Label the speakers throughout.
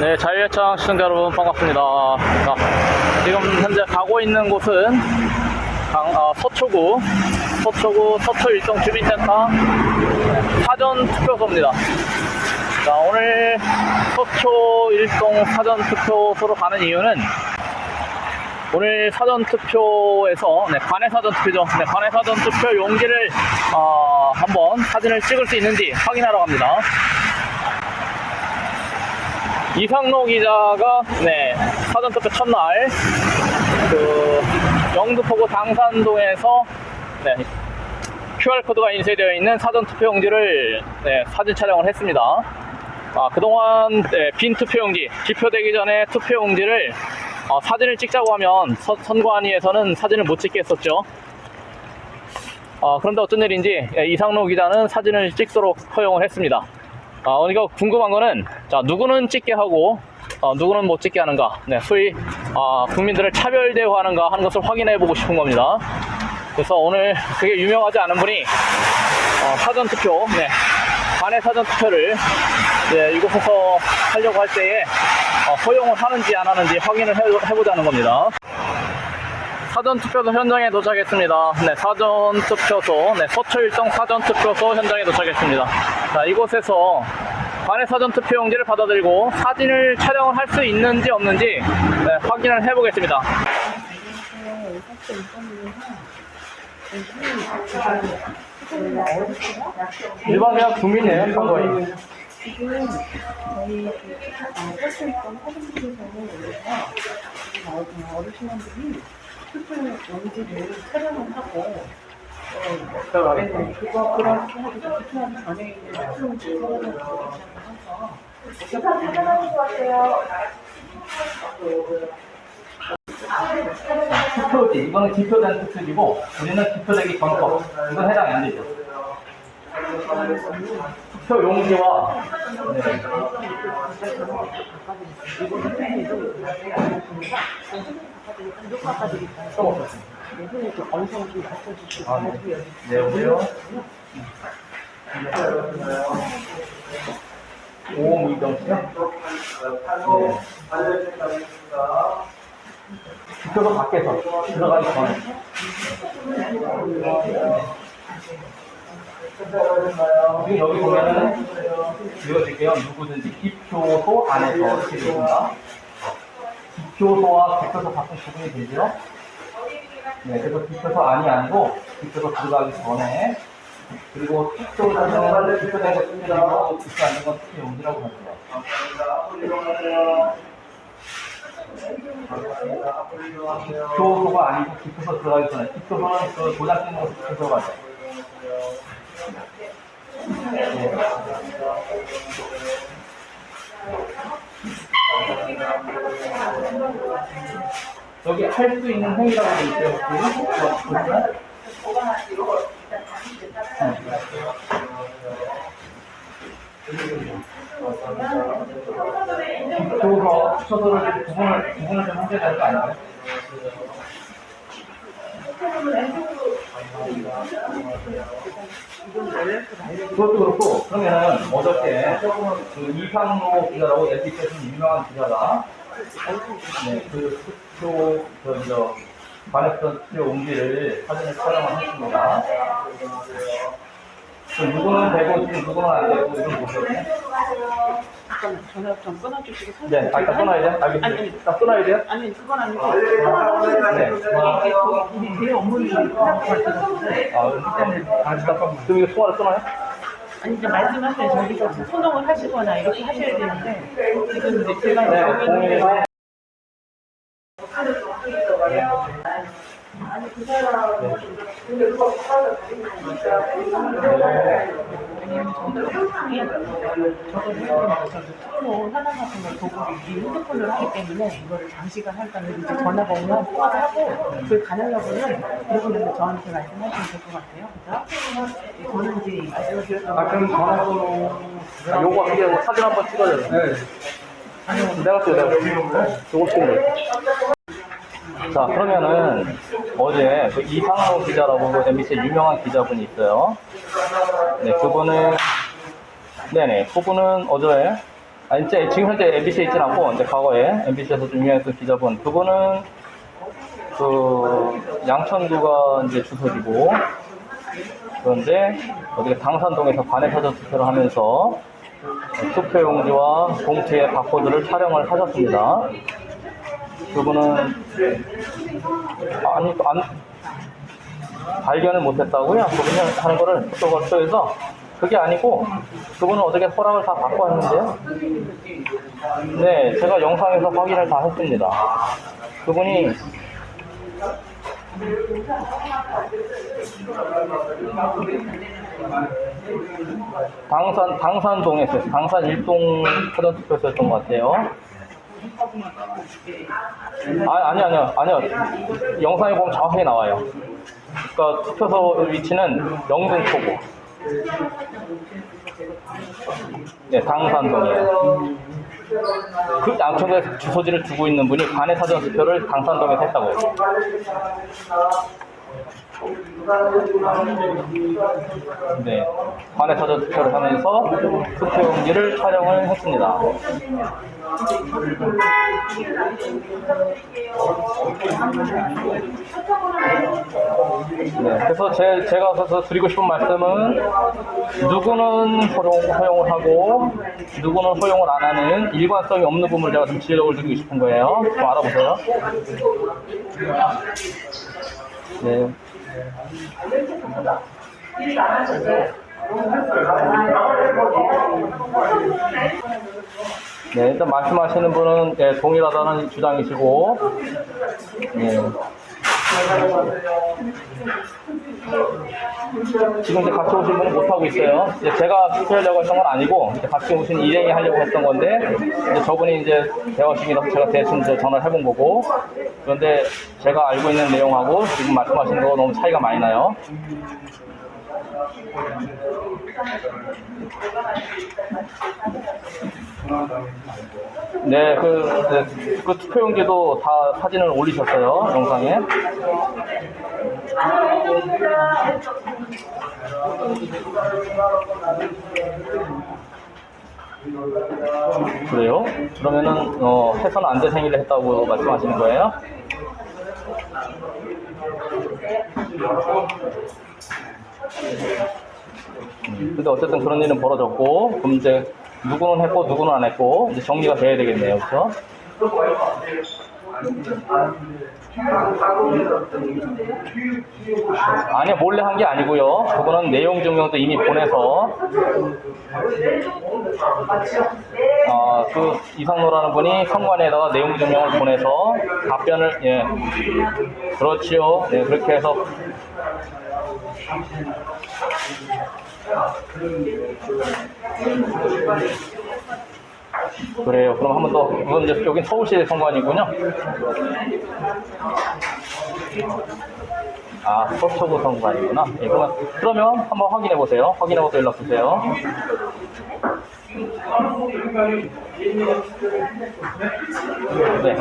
Speaker 1: 네, 자유예창 시청자 여러분 반갑습니다. 자, 지금 현재 가고 있는 곳은 강- 어, 서초구, 서초구 서초 일동 주민센터 사전 투표소입니다. 자, 오늘 서초 일동 사전 투표소로 가는 이유는 오늘 사전 투표에서 네, 관외 사전 투표죠. 네, 관외 사전 투표 용지를 어, 한번 사진을 찍을 수 있는지 확인하러 갑니다. 이상로 기자가 네, 사전 투표 첫날 그 영등포구 당산동에서 네, QR 코드가 인쇄되어 있는 사전 투표 용지를 네, 사진 촬영을 했습니다. 아, 그동안 네, 빈 투표용지, 기표되기 전에 투표용지를 어, 사진을 찍자고 하면 서- 선관위에서는 사진을 못 찍게 했었죠. 어, 그런데 어쩐 일인지 예, 이상로 기자는 사진을 찍도록 허용을 했습니다. 아, 우리가 궁금한 거는 자 누구는 찍게 하고 어, 누구는 못 찍게 하는가, 네, 소위 아, 국민들을 차별 대우하는가 하는 것을 확인해 보고 싶은 겁니다. 그래서 오늘 그게 유명하지 않은 분이 어, 사전 투표, 네, 관외 사전 투표를 네, 이곳에서 하려고 할 때에 어, 허용을 하는지 안 하는지 확인을 해, 해보자는 겁니다. 사전 투표소 현장에 도착했습니다. 네, 사전 투표소, 네, 서초 일동 사전 투표소 현장에 도착했습니다. 자, 이곳에서 관외 사전 투표용지를 받아들이고 사진을 촬영을 할 수 있는지 없는지 네, 확인을 해보겠습니다. 일반 그냥 국민이에요, 거의.
Speaker 2: 지금 저희 그 설정권 사진국에서 올려서 나오는 어르신분들이 투표 용지를 촬영을 하고 어, 네, 그거 그렇게 하고 투표하기 전에 있는 투표 용지 촬영을 해서
Speaker 1: 투표지, 이거는 기표된 투표지고, 우리는 기표되기 전법. 이건 해당이 안 되죠. 투표 용지와, 네. 또 아, 네. 네, 여보세요? 오, 무이정 씨요? 네. 투표소 밖에서 들어가기 전에. 여기 보면은 읽어줄게요. 누구든지 기표소 안에서 있습니다. 기표소와 기표소 같은 구분이 되죠? 네, 그래서 기표소 안이 아니고 기표소 들어가기 전에 그리고 투표자는 기표된 것 투표자고 있지 않는 건 투표 용지라고 합니다. 기표소가 아니고 기표소 들어가기 전에 기표소는 그 도장 찍는 거 기표소가 죠 여기 할 수 있는 행위라고 돼 있어요. 보시면? 그래서 추천서를 구분을 구분을 좀 해줘야 되는 거 아닌가요? 그것도 그렇고 그러면은 어저께 그 이상로 기자라고 MBC에서 유명한 기자가 네그 투표 그저 관했던 투표 옹기를 사진을 촬영을 했습니다. 그 누구는 되고 지금 누구는 안 되고 이런 보셨네.
Speaker 2: 잠깐 전화 좀 끊어주시고
Speaker 1: 네, 아, 일단 끊어야 돼요?
Speaker 2: 아니,
Speaker 1: 알겠습니다.
Speaker 2: 아니.
Speaker 1: 일단 끊어야 돼요?
Speaker 2: 아니 그건 아니고 네. 이게 제 생각하시는데
Speaker 1: 아, 잠깐. 그럼 이거 통화를 끊어요?
Speaker 2: 아니 이제 말씀하세요 저기서 소동을 하시거나 이렇게 하셔야 되는데 지금 이제 제가
Speaker 1: 네,
Speaker 2: 여기는
Speaker 1: 공인 에서
Speaker 2: 왜냐면 저는 항상 저거 해야 투표 현황 같은 걸 보고 이 핸드폰으로 하기 때문에 이거를 장시간 할까는 이제 전화가 오면 통화를 하고 그걸 가능하고는 그러고는 저한테 말씀하시면 될 것 같아요. 그죠? 저는 이제 말씀을 드렸던
Speaker 1: 아, 그럼 전화번호. 아, 요거 이게 사진 한번 찍어야 돼. 네. 내가 찍어, 내가. 요거 찍는 거. 자, 그러면은 어제 그 이상호 기자라고 그 MBC 유명한 기자분이 있어요. 네, 그분은 네네, 그분은 어제 아, 이제 지금 현재 MBC에 있진 않고, 이제 과거에 MBC에서 좀 유명했던 기자분. 그분은 그 양천구가 이제 주소지고, 그런데 어떻게 당산동에서 관내 사전 투표를 하면서 투표용지와 봉투의 바코드를 촬영을 하셨습니다. 그분은 아니 안 발견을 못했다고요? 그분이 하는 거를 포토걸쇼에서 그게 아니고 그분은 어떻게 허락을 다 받고 왔는데요? 네, 제가 영상에서 확인을 다 했습니다. 그분이 당산 당산동에서 당산 일동 사전 투표소였던 것 같아요. 아, 아니, 아니요, 아니요. 영상에 보면 정확하게 나와요. 그러니까 투표소 위치는 영등포구. 네, 당산동이에요. 그 양천구에 주소지를 두고 있는 분이 관내 사전 투표를 당산동에서 했다고요. 네, 사전 투표를 하면서 투표용지를 촬영을 했습니다. 네, 그래서 제, 제가 그래서 드리고 싶은 말씀은 누구는 허용, 허용 을 하고 누구는 허용을 안 하는 일관성이 없는 부분을 제가 좀 지적을 드리고 싶은 거예요. 좀 알아보세요. 네. 네, 일단 말씀하시는 분은 예, 동일하다는 주장이시고, 예. 지금 이제 같이 오신 분은 못하고 있어요. 이제 제가 투표하려고 했던 건 아니고, 이제 같이 오신 일행이 하려고 했던 건데, 이제 저분이 이제 대화 중이라서 제가 대신 이제 전화를 해본 거고, 그런데 제가 알고 있는 내용하고 지금 말씀하시는 거 너무 차이가 많이 나요. 네, 그, 네, 그 투표용지도 다 사진을 올리셨어요, 영상에. 그래요? 그러면은, 어, 해서는 안 될 행위를 했다고 말씀하시는 거예요? 음, 근데 어쨌든 그런 일은 벌어졌고, 그럼 이제 누구는 했고 누구는 안 했고 이제 정리가 돼야 되겠네요, 그렇죠? 아니요, 몰래 한 게 아니고요. 그거는 내용 증명도 이미 보내서 어, 그 이상로라는 분이 선관에다가 내용 증명을 보내서 답변을 예 그렇지요. 네 그렇게 해서 그래요. 그럼 한번 더, 이건 이제 여긴 서울시 선관이군요. 아, 서초구 선관이구나. 예, 그러면, 그러면 한번 확인해 보세요. 확인하고 또 연락 주세요. 네.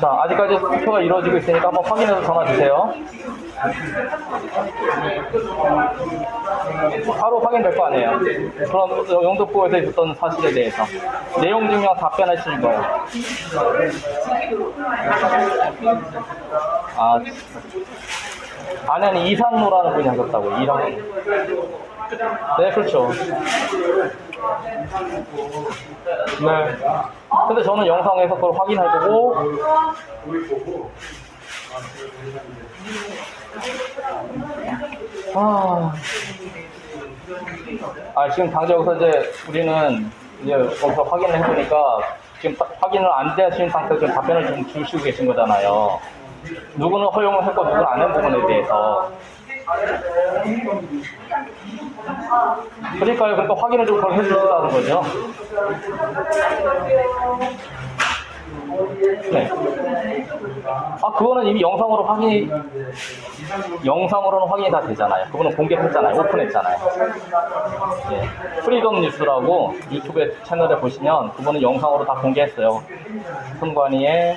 Speaker 1: 자, 아직까지 투표가 이루어지고 있으니까 한번 확인해서 전화 주세요. 바로 확인될 거 아니에요. 그럼 영등포에서 있었던 사실에 대해서 내용 증명 답변하시는 거예요. 아, 아니 이상로라는 분이 하셨다고 이상. 네, 그렇죠. 네. 근데 저는 영상에서 그걸 확인해보고 아, 아 지금 당장 여기서 이제 우리는 이제 거기서 확인을 해보니까 지금 다- 확인을 안 되신 상태에서 지금 답변을 좀 주시고 계신 거잖아요. 누구는 허용을 했고 누구는 안 한 부분에 대해서. 그러니까요. 그러니까 확인을 좀 해주시다는 거죠. 네. 아, 그거는 이미 영상으로 확인이, 영상으로는 확인이 다 되잖아요. 그거는 공개했잖아요. 오픈했잖아요. 예. 프리덤 뉴스라고 유튜브 채널에 보시면 그거는 영상으로 다 공개했어요. 선관위에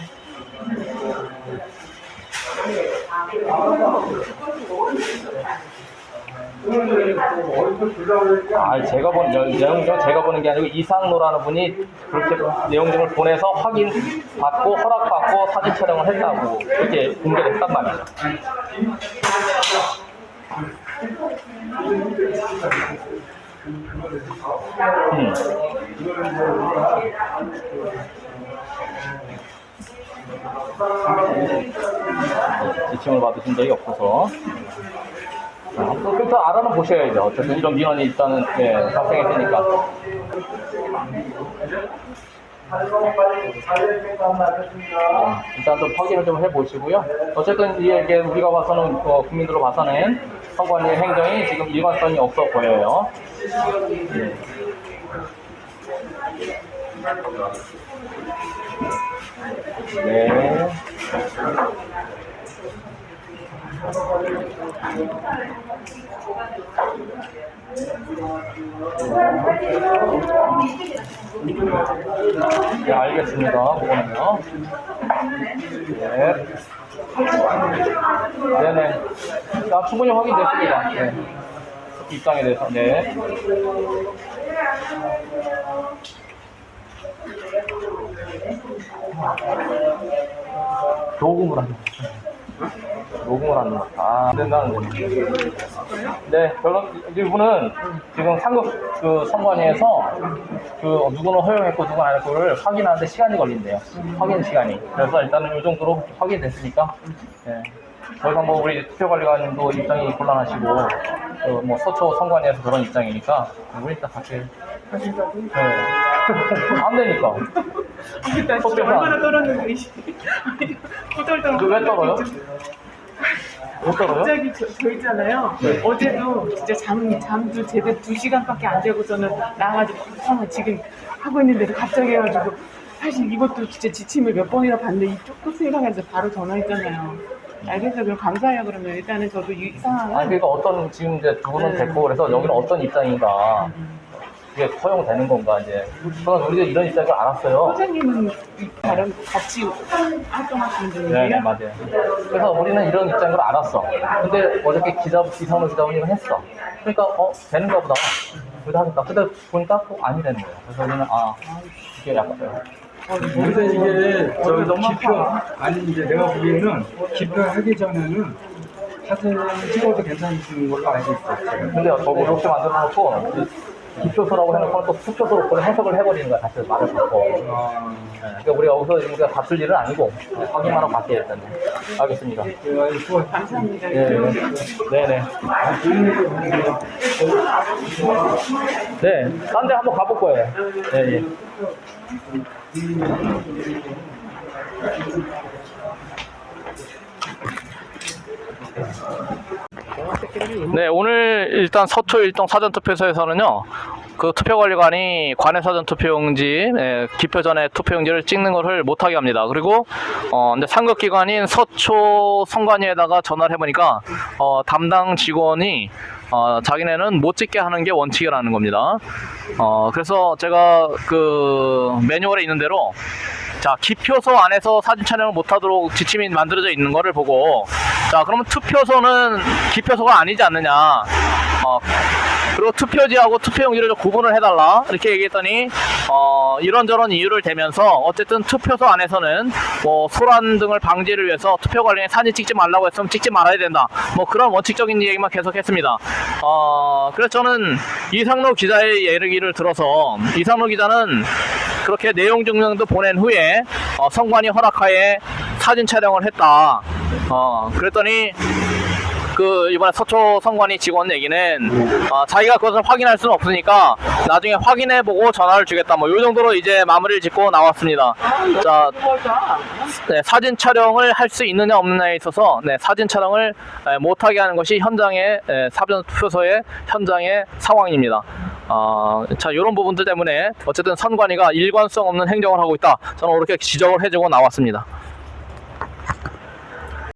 Speaker 1: 아, 제가 본 여- 내용증 제가 보는 게 아니고 이상로라는 분이 그렇게 내용증을 보내서 확인 받고 허락 받고 사진 촬영을 했다고 이렇게 공개를 했단 말이죠. 음. 지침을 받으신 적이 없어서 자, 한번 일단 알아는 보셔야죠. 어쨌든 이런 민원이 일단은 예, 발생했으니까. 어, 일단 좀 확인을 좀 해보시고요. 어쨌든 이게 우리가 봐서는 어, 국민들로 봐서는 선관위의 행정이 지금 일관성이 없어 보여요. 예. 네. 네, 알겠습니다. 그거는요. 네. 네네. 자, 충분히 확인됐습니다. 네. 입장에 대해서. 네. 녹음을 거. 녹음을 하는 거. 아, 안 된다는 거죠. 네, 결론, 이분은 지금 상급 그 선관위에서 그 누구는 허용했고 누구는 안 했고를 확인하는데 시간이 걸린대요. 확인 시간이. 그래서 일단은 이 정도로 확인됐으니까, 네. 더 이상 뭐 우리 투표관리관님도 입장이 곤란하시고, 그뭐 서초 선관위에서 그런 입장이니까, 우리 일단 같이. 네. 안 되니까.
Speaker 2: 일단 진짜 얼마나 떨었는데 후덜덜
Speaker 1: 그왜 떨어요? 못?
Speaker 2: 갑자기 저, 저 있잖아요.
Speaker 1: 네.
Speaker 2: 어제도 진짜 잠, 잠도 제대로 두 시간밖에 안 자고서는 나가지고 아, 지금 하고 있는데도 갑자기 해가지고 사실 이것도 진짜 지침을 몇 번이나 봤는데 이쪽도 생각해서 바로 전화했잖아요. 알겠어요. 그럼 감사해요. 그러면 일단은 저도 이 상황은
Speaker 1: 아니, 그러니까 어떤, 지금 이제 두 분은
Speaker 2: 네.
Speaker 1: 됐고, 그래서 여기는 어떤 입장인가. 그게 허용되는 건가, 이제. 저는 우리가 이런 입장을 알았어요.
Speaker 2: 소장님은 이 다른 같이 활동하시는 분이에요?
Speaker 1: 네, 네, 맞아요. 그래서 우리는 이런 입장을 알았어. 근데 어저께 기자, 이상로 기자분이 했어. 그러니까, 어, 되는가 보다. 그래도 하겠다. 근데 보니까 또 아니라는 거예요. 그래서 우리는, 아, 이게 약간,
Speaker 3: 근데 이게 저
Speaker 2: 어, 너무
Speaker 3: 기표. 아니 이제 내가 보기에는 기표 하기 전에는 사진 찍어도 괜찮은 걸로 알고 있었어요.
Speaker 1: 근데 저거 이렇게 만들어 놓고, 기표소라고 해놓고 또 투표소로 그걸 해석을 해버리는 거야. 다시 말을 바꿔.
Speaker 3: 아,
Speaker 1: 네, 그러니까 우리가 여기서 우리가 다툴 일은 아니고, 네, 확인만 하고 갈게요, 일단. 알겠습니다.
Speaker 2: 감사합니다.
Speaker 1: 네, 네. 네네. 네, 딴 데 한번 가볼 거예요. 네, 예. 네, 오늘 일단 서초 일동 사전투표소에서는요, 그 투표관리관이 관내 사전투표용지, 예, 기표 전에 투표용지를 찍는 것을 못하게 합니다. 그리고, 어, 근데 상급기관인 서초 선관위에다가 전화를 해보니까, 어, 담당 직원이, 어, 자기네는 못 찍게 하는 게 원칙이라는 겁니다. 어, 그래서 제가 그 매뉴얼에 있는 대로, 자, 기표소 안에서 사진 촬영을 못하도록 지침이 만들어져 있는 거를 보고, 자, 그러면 투표소는 기표소가 아니지 않느냐. 어, 그리고 투표지하고 투표용지를 좀 구분을 해달라. 이렇게 얘기했더니, 어, 이런저런 이유를 대면서, 어쨌든 투표소 안에서는, 뭐, 소란 등을 방지를 위해서 투표 관련해 사진 찍지 말라고 했으면 찍지 말아야 된다. 뭐, 그런 원칙적인 얘기만 계속 했습니다. 어, 그래서 저는 이상로 기자의 얘기를 들어서, 이상로 기자는 그렇게 내용 증명도 보낸 후에 어, 성관이 허락하에 사진 촬영을 했다. 어, 그랬더니 그 이번에 서초 성관이 직원 얘기는 어, 자기가 그것을 확인할 수는 없으니까 나중에 확인해보고 전화를 주겠다. 뭐 이 정도로 이제 마무리를 짓고 나왔습니다. 자, 네, 사진 촬영을 할 수 있느냐 없느냐에 있어서 네, 사진 촬영을 에, 못하게 하는 것이 현장의 에, 사전 투표소의 현장의 상황입니다. 어, 자 이런 부분들 때문에 어쨌든 선관위가 일관성 없는 행정을 하고 있다. 저는 그렇게 지적을 해주고 나왔습니다.